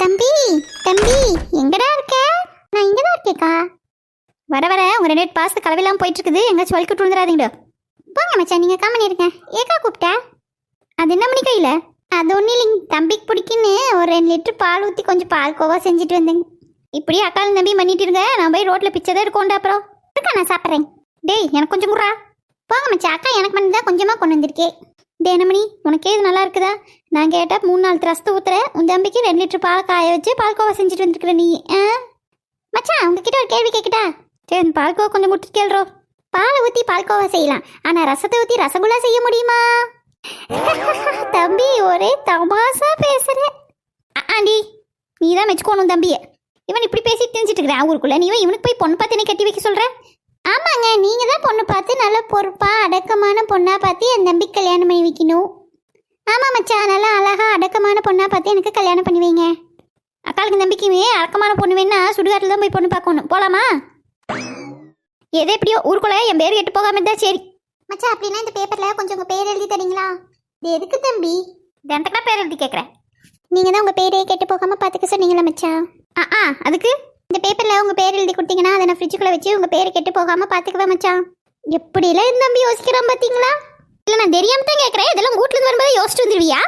தம்பி தம்பி எங்கடா இருக்க? நான் இங்க தான் இருக்கேக்கா. வர வர உங்க ரெண்டு பாசத்து கலவையெல்லாம் போயிட்டு இருக்குது எங்கேயாச்சும் வலிக்கு விட்டுருந்துடாதீங்க போங்க மச்சான் நீங்க காமனி இருங்க ஏக்கா கூப்பிட்டா? அது என்ன மணி கையில? அது ஒன்றும் இல்லைங்க. தம்பிக்கு பிடிக்குன்னு ஒரு ரெண்டு லிட்டர் பால் ஊற்றி கொஞ்சம் பால் கோவா செஞ்சுட்டு வந்தேங்க. இப்படி அக்காலும் தம்பி பண்ணிட்டு இருங்க. நான் போய் ரோட்ல பிச்சை தான் எடுக்கோண்டா அப்புறம். இருக்கா நான் சாப்பிட்றேன். டேய் எனக்கு கொஞ்சம் குறா போங்க மச்சான். அக்கா எனக்கு மட்டும்தான் தான் கொஞ்சமாக கொண்டு வந்திருக்கேன் தினமணி உனக்கே இது நல்லா இருக்குதா? நான் கேட்டால் மூணு நாள் ரசத்தை ஊத்துற. உன் தம்பிக்கு ரெண்டு லிட்டர் பால் காய வச்சு பால்கோவா செஞ்சுட்டு வந்துருக்குற நீ ஆ? மச்சான் உங்ககிட்ட ஒரு கேள்வி கேட்கட்டா சரி பால்கோவா கொஞ்சம் முட்டு கேள்றோம் பாலை ஊற்றி பால்கோவா செய்யலாம். ஆனால் ரசத்தை ஊற்றி ரசகுல்லா செய்ய முடியுமா? தம்பி ஒரே தமாசா பேசுற. ஆண்டி நீ தான் மெச்சுக்கோணும் தம்பியை. இவன் இப்படி பேசி தெரிஞ்சிட்டு இருக்கிறான். ஊருக்குள்ள நீ இவனுக்கு போய் பொண்ணு பார்த்து என்ன கட்டி வைக்க சொல்கிறேன் ஆமாங்க நீங்கள் தான் பொண்ணு பார்த்து நல்ல பொறுப்பா அடக்கமான பொண்ணாக பார்த்து என் தம்பி கல்யாணம் பண்ணி வைக்கணும். ஆமாம் மச்சா நல்லா அழகாக அடக்கமான பொண்ணாக பார்த்து எனக்கு கல்யாணம் பண்ணி வைங்க. அக்காளுக்கு நம்பிக்கையுமே அடக்கமான பொண்ணு வேணா சுடுகாட்டில் தான் போய் பொண்ணு பார்க்கணும். போலாமா? எது எப்படியோ ஊருக்குள்ளே என் பேர் கெட்டு போகாமல் தான் சரி. மச்சா அப்படின்னா இந்த பேப்பரில் கொஞ்சம் உங்கள் பேர் எழுதி தரீங்களா? இது எதுக்கு தம்பி? தண்டக்கெல்லாம் பேர் எழுதி கேட்குறேன் நீங்கள் தான் உங்கள் பேரே கெட்டு போகாமல் பார்த்துக்க சொன்னீங்களா மச்சா. ஆ ஆ அதுக்கு? இந்த பேப்பர்ல உங்க பேர் எழுதி கொடுத்தீங்கன்னா அதை நான் வச்சு உங்க பேர் கெட்டு போகாம பாத்துக்குவேன் மச்சான். எப்படிலாம் இந்த தம்பி யோசிக்கிறான் பாத்தீங்களா? இல்ல நான் தெரியாம தான் கேட்கறேன் இதெல்லாம் வீட்ல இருந்து வரும்போது யோசிச்சு வந்துருவியா?